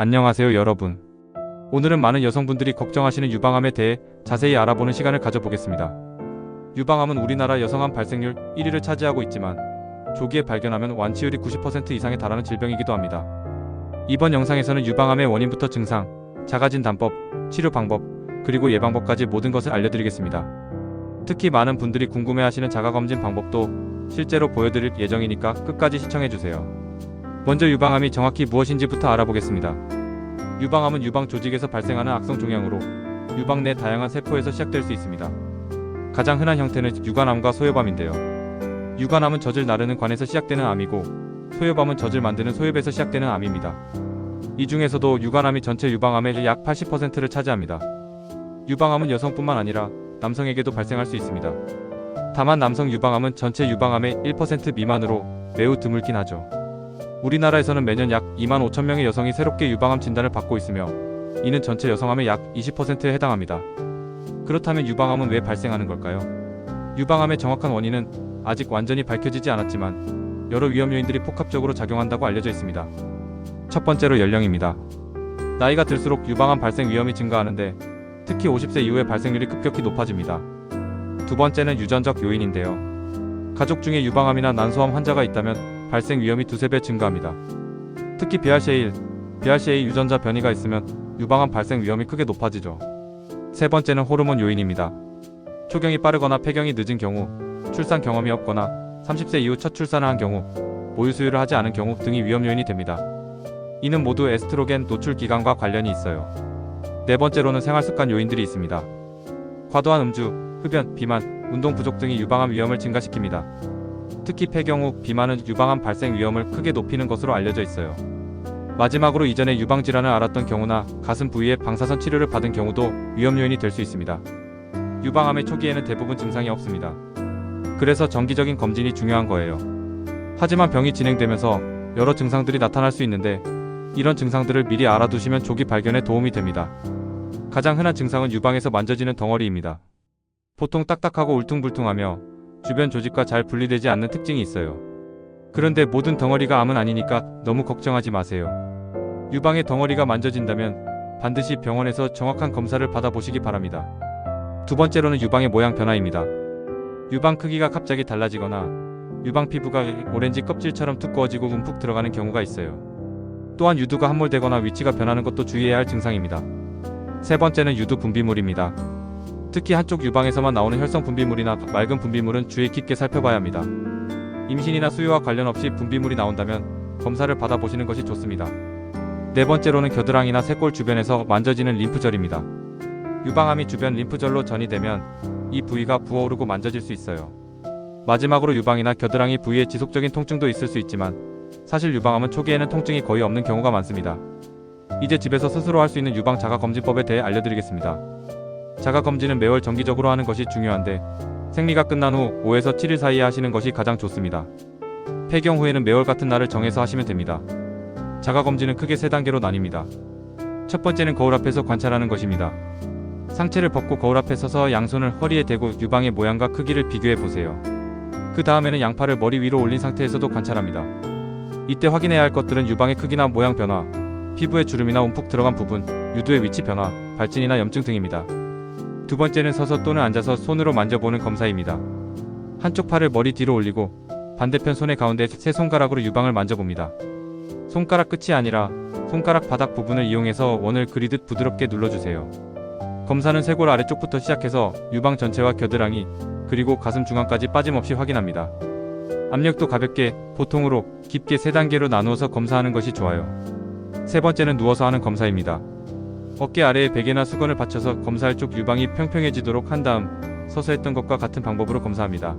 안녕하세요 여러분. 오늘은 많은 여성분들이 걱정하시는 유방암에 대해 자세히 알아보는 시간을 가져보겠습니다. 유방암은 우리나라 여성암 발생률 1위를 차지하고 있지만 조기에 발견하면 완치율이 90% 이상에 달하는 질병이기도 합니다. 이번 영상에서는 유방암의 원인부터 증상, 자가진 단법, 치료 방법, 그리고 예방법까지 모든 것을 알려드리겠습니다. 특히 많은 분들이 궁금해하시는 자가검진 방법도 실제로 보여드릴 예정이니까 끝까지 시청해주세요. 먼저 유방암이 정확히 무엇인지부터 알아보겠습니다. 유방암은 유방 조직에서 발생하는 악성 종양으로 유방 내 다양한 세포에서 시작될 수 있습니다. 가장 흔한 형태는 유관암과 소요밤인데요. 유관암은 젖을 나르는 관에서 시작되는 암이고 소요밤은 젖을 만드는 소엽에서 시작되는 암입니다. 이 중에서도 유관암이 전체 유방암의 약 80%를 차지합니다. 유방암은 여성뿐만 아니라 남성에게도 발생할 수 있습니다. 다만 남성 유방암은 전체 유방암의 1% 미만으로 매우 드물긴 하죠. 우리나라에서는 매년 약 2만 5천 명의 여성이 새롭게 유방암 진단을 받고 있으며 이는 전체 여성암의 약 20%에 해당합니다. 그렇다면 유방암은 왜 발생하는 걸까요? 유방암의 정확한 원인은 아직 완전히 밝혀지지 않았지만 여러 위험 요인들이 복합적으로 작용한다고 알려져 있습니다. 첫 번째로 연령입니다. 나이가 들수록 유방암 발생 위험이 증가하는데 특히 50세 이후에 발생률이 급격히 높아집니다. 두 번째는 유전적 요인인데요. 가족 중에 유방암이나 난소암 환자가 있다면 발생 위험이 두세 배 증가합니다. 특히 BRCA1, BRCA 유전자 변이가 있으면 유방암 발생 위험이 크게 높아지죠. 세 번째는 호르몬 요인입니다. 초경이 빠르거나 폐경이 늦은 경우, 출산 경험이 없거나 30세 이후 첫 출산을 한 경우, 모유 수유를 하지 않은 경우 등이 위험 요인이 됩니다. 이는 모두 에스트로겐 노출 기간과 관련이 있어요. 네 번째로는 생활 습관 요인들이 있습니다. 과도한 음주, 흡연, 비만, 운동 부족 등이 유방암 위험을 증가시킵니다. 특히 폐경 후 비만은 유방암 발생 위험을 크게 높이는 것으로 알려져 있어요. 마지막으로 이전에 유방 질환을 앓았던 경우나 가슴 부위에 방사선 치료를 받은 경우도 위험 요인이 될 수 있습니다. 유방암의 초기에는 대부분 증상이 없습니다. 그래서 정기적인 검진이 중요한 거예요. 하지만 병이 진행되면서 여러 증상들이 나타날 수 있는데 이런 증상들을 미리 알아두시면 조기 발견에 도움이 됩니다. 가장 흔한 증상은 유방에서 만져지는 덩어리입니다. 보통 딱딱하고 울퉁불퉁하며 주변 조직과 잘 분리되지 않는 특징이 있어요. 그런데 모든 덩어리가 암은 아니니까 너무 걱정하지 마세요. 유방의 덩어리가 만져진다면 반드시 병원에서 정확한 검사를 받아보시기 바랍니다. 두 번째로는 유방의 모양 변화입니다. 유방 크기가 갑자기 달라지거나 유방 피부가 오렌지 껍질처럼 두꺼워지고 움푹 들어가는 경우가 있어요. 또한 유두가 함몰되거나 위치가 변하는 것도 주의해야 할 증상입니다. 세 번째는 유두 분비물입니다. 특히 한쪽 유방에서만 나오는 혈성 분비물이나 맑은 분비물은 주의 깊게 살펴봐야 합니다. 임신이나 수유와 관련 없이 분비물이 나온다면 검사를 받아보시는 것이 좋습니다. 네 번째로는 겨드랑이나 쇄골 주변에서 만져지는 림프절입니다. 유방암이 주변 림프절로 전이되면 이 부위가 부어오르고 만져질 수 있어요. 마지막으로 유방이나 겨드랑이 부위에 지속적인 통증도 있을 수 있지만 사실 유방암은 초기에는 통증이 거의 없는 경우가 많습니다. 이제 집에서 스스로 할 수 있는 유방 자가 검진법에 대해 알려드리겠습니다. 자가 검진은 매월 정기적으로 하는 것이 중요한데 생리가 끝난 후 5에서 7일 사이에 하시는 것이 가장 좋습니다. 폐경 후에는 매월 같은 날을 정해서 하시면 됩니다. 자가 검진은 크게 세 단계로 나뉩니다. 첫 번째는 거울 앞에서 관찰하는 것입니다. 상체를 벗고 거울 앞에 서서 양손을 허리에 대고 유방의 모양과 크기를 비교해 보세요. 그 다음에는 양팔을 머리 위로 올린 상태에서도 관찰합니다. 이때 확인해야 할 것들은 유방의 크기나 모양 변화, 피부의 주름이나 움푹 들어간 부분, 유두의 위치 변화, 발진이나 염증 등입니다. 두 번째는 서서 또는 앉아서 손으로 만져보는 검사입니다. 한쪽 팔을 머리 뒤로 올리고 반대편 손의 가운데 세 손가락으로 유방을 만져봅니다. 손가락 끝이 아니라 손가락 바닥 부분을 이용해서 원을 그리듯 부드럽게 눌러주세요. 검사는 쇄골 아래쪽부터 시작해서 유방 전체와 겨드랑이 그리고 가슴 중앙까지 빠짐없이 확인합니다. 압력도 가볍게 보통으로 깊게 세 단계로 나누어서 검사하는 것이 좋아요. 세 번째는 누워서 하는 검사입니다. 어깨 아래에 베개나 수건을 받쳐서 검사할 쪽 유방이 평평해지도록 한 다음 서서 했던 것과 같은 방법으로 검사합니다.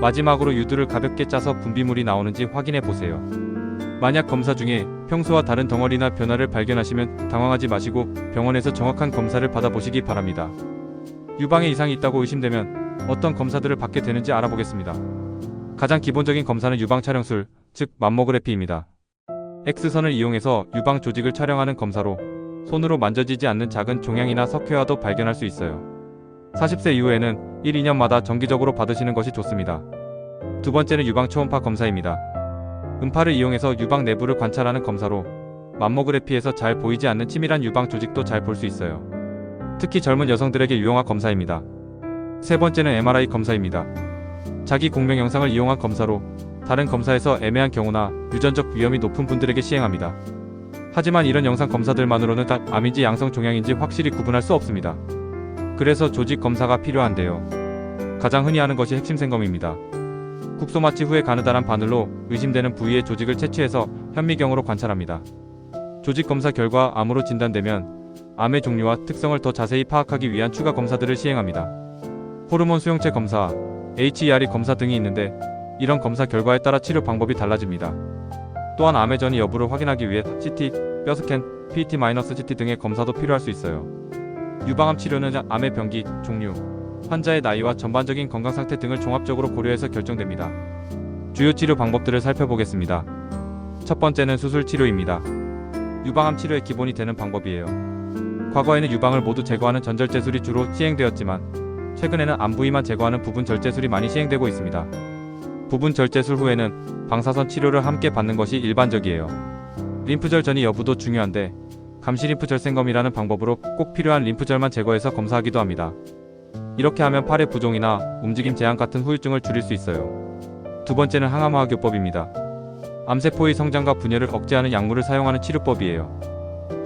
마지막으로 유두를 가볍게 짜서 분비물이 나오는지 확인해 보세요. 만약 검사 중에 평소와 다른 덩어리나 변화를 발견하시면 당황하지 마시고 병원에서 정확한 검사를 받아보시기 바랍니다. 유방에 이상이 있다고 의심되면 어떤 검사들을 받게 되는지 알아보겠습니다. 가장 기본적인 검사는 유방 촬영술, 즉 맘모그래피입니다. X선을 이용해서 유방 조직을 촬영하는 검사로 손으로 만져지지 않는 작은 종양이나 석회화도 발견할 수 있어요. 40세 이후에는 1, 2년마다 정기적으로 받으시는 것이 좋습니다. 두 번째는 유방 초음파 검사입니다. 음파를 이용해서 유방 내부를 관찰하는 검사로 맘모그래피에서 잘 보이지 않는 치밀한 유방 조직도 잘 볼 수 있어요. 특히 젊은 여성들에게 유용한 검사입니다. 세 번째는 MRI 검사입니다. 자기 공명 영상을 이용한 검사로 다른 검사에서 애매한 경우나 유전적 위험이 높은 분들에게 시행합니다. 하지만 이런 영상 검사들만으로는 다 암인지 양성 종양인지 확실히 구분할 수 없습니다. 그래서 조직 검사가 필요한데요. 가장 흔히 하는 것이 핵심 생검입니다. 국소 마취 후에 가느다란 바늘로 의심되는 부위의 조직을 채취해서 현미경으로 관찰합니다. 조직 검사 결과 암으로 진단되면 암의 종류와 특성을 더 자세히 파악하기 위한 추가 검사들을 시행합니다. 호르몬 수용체 검사, HERE 검사 등이 있는데 이런 검사 결과에 따라 치료 방법이 달라집니다. 또한 암의 전이 여부를 확인하기 위해 CT, 뼈스캔, PET-CT 등의 검사도 필요할 수 있어요. 유방암 치료는 암의 병기, 종류, 환자의 나이와 전반적인 건강 상태 등을 종합적으로 고려해서 결정됩니다. 주요 치료 방법들을 살펴보겠습니다. 첫 번째는 수술 치료입니다. 유방암 치료의 기본이 되는 방법이에요. 과거에는 유방을 모두 제거하는 전절제술이 주로 시행되었지만 최근에는 암 부위만 제거하는 부분 절제술이 많이 시행되고 있습니다. 부분 절제술 후에는 방사선 치료를 함께 받는 것이 일반적이에요. 림프절 전이 여부도 중요한데 감시림프 절 생검이라는 방법으로 꼭 필요한 림프절만 제거해서 검사하기도 합니다. 이렇게 하면 팔의 부종이나 움직임 제한 같은 후유증을 줄일 수 있어요. 두 번째는 항암화학요법입니다. 암세포의 성장과 분열을 억제하는 약물을 사용하는 치료법이에요.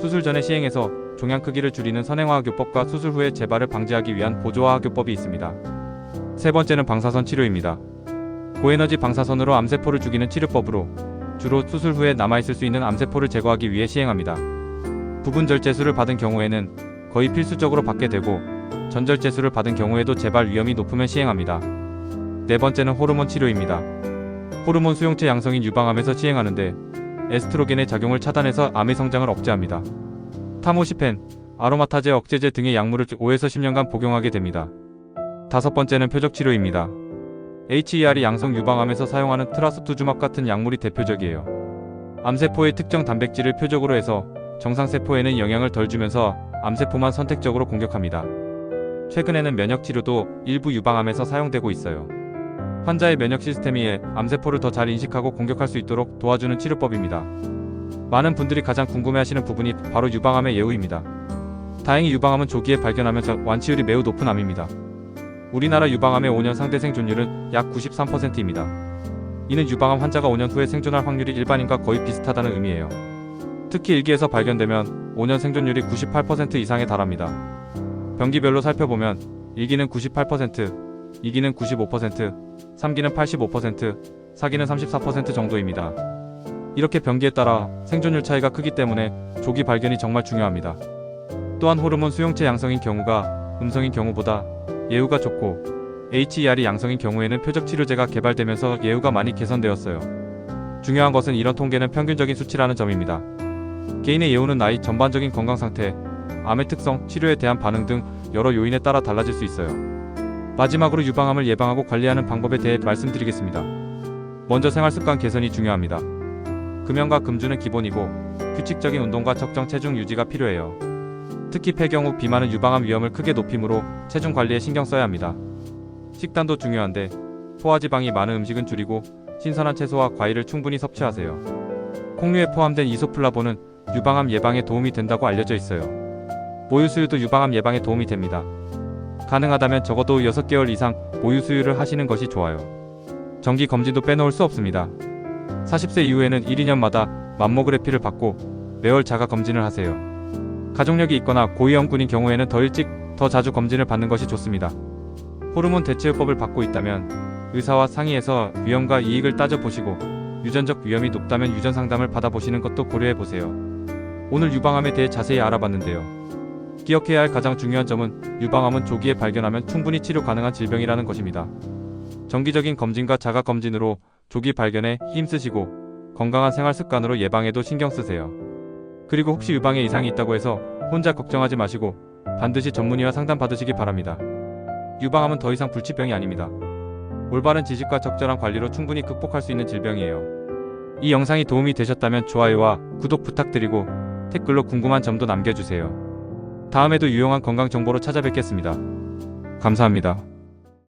수술 전에 시행해서 종양 크기를 줄이는 선행화학요법과 수술 후의 재발을 방지하기 위한 보조화학요법이 있습니다. 세 번째는 방사선 치료입니다. 고에너지 방사선으로 암세포를 죽이는 치료법으로 주로 수술 후에 남아있을 수 있는 암세포를 제거하기 위해 시행합니다. 부분 절제술을 받은 경우에는 거의 필수적으로 받게 되고 전절제술을 받은 경우에도 재발 위험이 높으면 시행합니다. 네 번째는 호르몬 치료입니다. 호르몬 수용체 양성인 유방암에서 시행하는데 에스트로겐의 작용을 차단해서 암의 성장을 억제합니다. 타모시펜, 아로마타제 억제제 등의 약물을 5에서 10년간 복용하게 됩니다. 다섯 번째는 표적 치료입니다. HERE 양성 유방암에서 사용하는 트라스투주맙 같은 약물이 대표적이에요. 암세포의 특정 단백질을 표적으로 해서 정상세포에는 영향을 덜 주면서 암세포만 선택적으로 공격합니다. 최근에는 면역 치료도 일부 유방암에서 사용되고 있어요. 환자의 면역 시스템이 암세포를 더 잘 인식하고 공격할 수 있도록 도와주는 치료법입니다. 많은 분들이 가장 궁금해하시는 부분이 바로 유방암의 예후입니다. 다행히 유방암은 조기에 발견하면서 완치율이 매우 높은 암입니다. 우리나라 유방암의 5년 상대 생존율은 약 93%입니다. 이는 유방암 환자가 5년 후에 생존할 확률이 일반인과 거의 비슷하다는 의미예요. 특히 1기에서 발견되면 5년 생존율이 98% 이상에 달합니다. 병기별로 살펴보면 1기는 98%, 2기는 95%, 3기는 85%, 4기는 34% 정도입니다. 이렇게 병기에 따라 생존율 차이가 크기 때문에 조기 발견이 정말 중요합니다. 또한 호르몬 수용체 양성인 경우가 음성인 경우보다 예후가 좋고 HERE 양성인 경우에는 표적 치료제가 개발되면서 예후가 많이 개선되었어요. 중요한 것은 이런 통계는 평균적인 수치라는 점입니다. 개인의 예후는 나이, 전반적인 건강 상태, 암의 특성, 치료에 대한 반응 등 여러 요인에 따라 달라질 수 있어요. 마지막으로 유방암을 예방하고 관리하는 방법에 대해 말씀드리겠습니다. 먼저 생활 습관 개선이 중요합니다. 금연과 금주는 기본이고 규칙적인 운동과 적정 체중 유지가 필요해요. 특히 폐경 후 비만은 유방암 위험을 크게 높이므로 체중 관리에 신경 써야 합니다. 식단도 중요한데 포화지방이 많은 음식은 줄이고 신선한 채소와 과일을 충분히 섭취하세요. 콩류에 포함된 이소플라본은 유방암 예방에 도움이 된다고 알려져 있어요. 모유수유도 유방암 예방에 도움이 됩니다. 가능하다면 적어도 6개월 이상 모유수유를 하시는 것이 좋아요. 정기 검진도 빼놓을 수 없습니다. 40세 이후에는 1, 2년마다 맘모그래피를 받고 매월 자가 검진을 하세요. 가족력이 있거나 고위험군인 경우에는 더 일찍 더 자주 검진을 받는 것이 좋습니다. 호르몬 대체요법을 받고 있다면 의사와 상의해서 위험과 이익을 따져보시고 유전적 위험이 높다면 유전 상담을 받아보시는 것도 고려해 보세요. 오늘 유방암에 대해 자세히 알아봤는데요. 기억해야 할 가장 중요한 점은 유방암은 조기에 발견하면 충분히 치료 가능한 질병이라는 것입니다. 정기적인 검진과 자가 검진으로 조기 발견에 힘쓰시고 건강한 생활 습관으로 예방에도 신경 쓰세요. 그리고 혹시 유방에 이상이 있다고 해서 혼자 걱정하지 마시고 반드시 전문의와 상담 받으시기 바랍니다. 유방암은 더 이상 불치병이 아닙니다. 올바른 지식과 적절한 관리로 충분히 극복할 수 있는 질병이에요. 이 영상이 도움이 되셨다면 좋아요와 구독 부탁드리고 댓글로 궁금한 점도 남겨주세요. 다음에도 유용한 건강 정보로 찾아뵙겠습니다. 감사합니다.